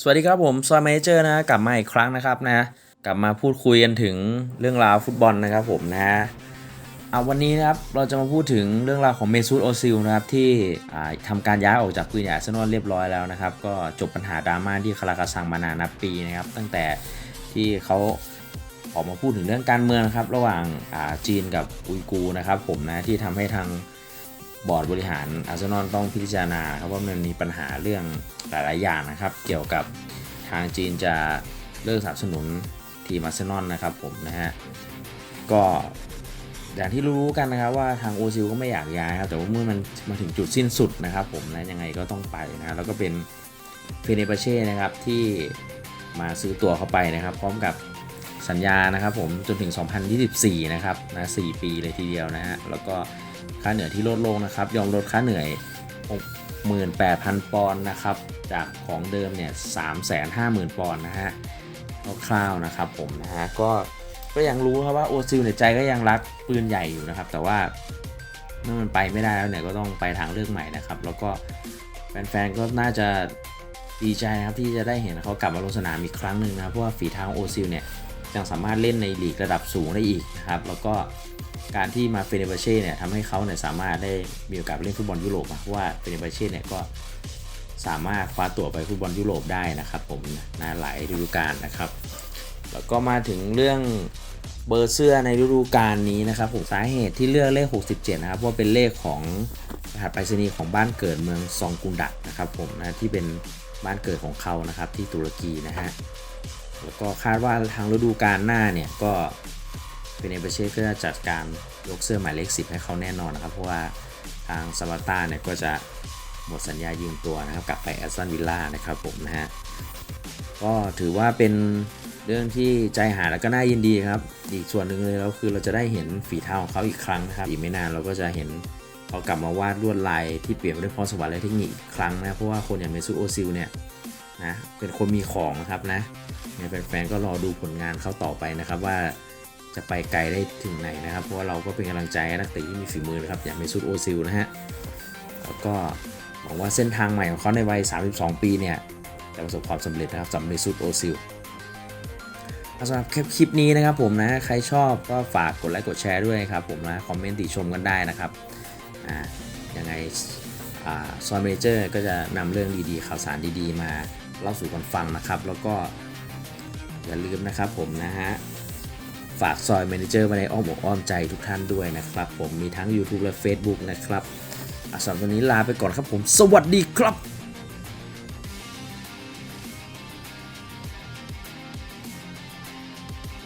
สวัสดีครับผมซอยเมเจอร์นะกลับมาอีกครั้งนะครับนะกลับมาพูดคุยกันถึงเรื่องราวฟุตบอลนะครับผมนะเอาวันนี้นะครับเราจะมาพูดถึงเรื่องราวของเมซูตโอซิลนะครับที่อ่าทำการย้ายออกจากปืนใหญ่อาร์เซนอลเรียบร้อยแล้วนะครับ ก็จบปัญหาดราม่าที่คาราคาซังมานานนับปีนะครับ ตั้งแต่ที่เขาออกมาพูดถึงเรื่องการเมืองนะครับ ระหว่างจีนกับอุยกูนะครับผมนะที่ทำให้ทาง บอร์ดบริหารอาร์เซนอลต้องพิจารณาครับว่ามันมีปัญหาเรื่องหลาย ๆ อย่างนะครับ เกี่ยวกับทางจีนจะเลิกสนับสนุนทีมอาร์เซนอลนะครับผมนะฮะก็อย่างที่รู้กันนะครับว่าทางโอซิลก็ไม่อยากย้ายครับแต่ว่าเมื่อมันมาถึงจุดสิ้นสุดนะครับผมนะยังไงก็ต้องไปนะแล้วก็เป็นเฟเนเบเช่นะครับที่มาซื้อตัวเข้าไปนะครับ พร้อมกับ สัญญานะครับผมจนถึง 2024 นะครับนะ4ปีเลยทีเดียวนะฮะแล้วก็ค่าเหนื่อยที่ลดลงนะครับ ยอมลดค่าเหนื่อย 68,000 ปอนด์นะครับ จากของเดิมเนี่ย 350,000 ปอนด์นะฮะคร่าวๆนะครับผมนะฮะก็ก็ยังรู้ครับว่าโอซิลในใจก็ยังรักปืนใหญ่อยู่นะครับ แต่ว่าเมื่อมันไปไม่ได้แล้วเนี่ยก็ต้องไปทางเลือกใหม่นะครับ แล้วก็แฟนๆก็น่าจะดีใจนะครับที่จะได้เห็นเขากลับมาลงสนามอีกครั้งหนึ่งนะเพราะว่าฝีเท้าโอซิลเนี่ย ยังสามารถเล่นในลีกระดับสูงได้อีกนะครับ แล้วก็การที่มาเฟเนเบเช่เนี่ยทำให้เขาเนี่ยสามารถได้มีโอกาสเล่นฟุตบอลยุโรปเพราะว่าเฟเนเบเช่เนี่ยก็สามารถคว้าตั๋วไปฟุตบอลยุโรปได้นะครับ ผมนะหลายฤดูกาลนะครับ แล้วก็มาถึงเรื่องเบอร์เสื้อในฤดูกาลนี้นะครับผมสาเหตุที่เลือกเลข 67 นะครับเพราะว่าเป็นเลขของรหัสไปรษณีย์ของบ้านเกิดเมืองซองกุนดักนะครับผมนะที่เป็นบ้านเกิดของเขานะครับที่ตุรกีนะฮะ แล้วก็คาดว่าทางฤดูกาลหน้าเนี่ยก็เฟเนเบเช่ก็จะจัดการยกเสื้อหมายเลข 10 ให้เขาแน่นอนนะครับ เพราะว่าทางซาบาต้าเนี่ยก็จะหมดสัญญายืมตัวนะครับกลับไปแอสตันวิลล่านะครับผมนะฮะก็ถือว่าเป็นเรื่องที่ใจหายแล้วก็น่ายินดีครับ อีกส่วนหนึ่งเลยแล้วคือเราจะได้เห็นฝีเท้าของเขาอีกครั้งนะครับ อีกไม่นานเราก็จะเห็นเขากลับมาวาดลวดลายที่เปลี่ยนไปด้วยพรสวรรค์และเทคนิคอีกครั้งนะเพราะว่าคนอย่างเมซูโอซิลเนี่ย นะ เป็นคนมีของนะครับนะแฟนๆก็รอดูผลงานเขาต่อไปนะครับว่าจะไปไกลได้ถึงไหนนะครับ เพราะว่าเราก็เป็นกำลังใจนักเตะที่มีฝีมือนะครับ อย่างเมซุตโอซิลนะฮะ แล้วก็หวังว่าเส้นทางใหม่ของเขาในวัย 32 ปีเนี่ย จะประสบความสำเร็จนะครับสำหรับเมซุตโอซิลสำหรับคลิปนี้นะครับผมนะ ใครชอบก็ฝากกดไลค์กดแชร์ด้วยครับผมนะ คอมเมนต์ติชมกันได้นะครับ อ่า ยังไงอ่าซอนเมเจอร์ก็จะนำเรื่องดีๆ ข่าวสารดีๆ มา เล่าสู่กันฟังนะครับ แล้วก็อย่าลืมนะครับผมนะฮะฝากซอยเมนเจอร์ไว้ในอ้อมอกอ้อมใจทุกท่านด้วยนะครับ ผมมีทั้ง YouTube และ Facebook นะครับอสำหรับวันนี้ลาไปก่อนครับผม สวัสดีครับ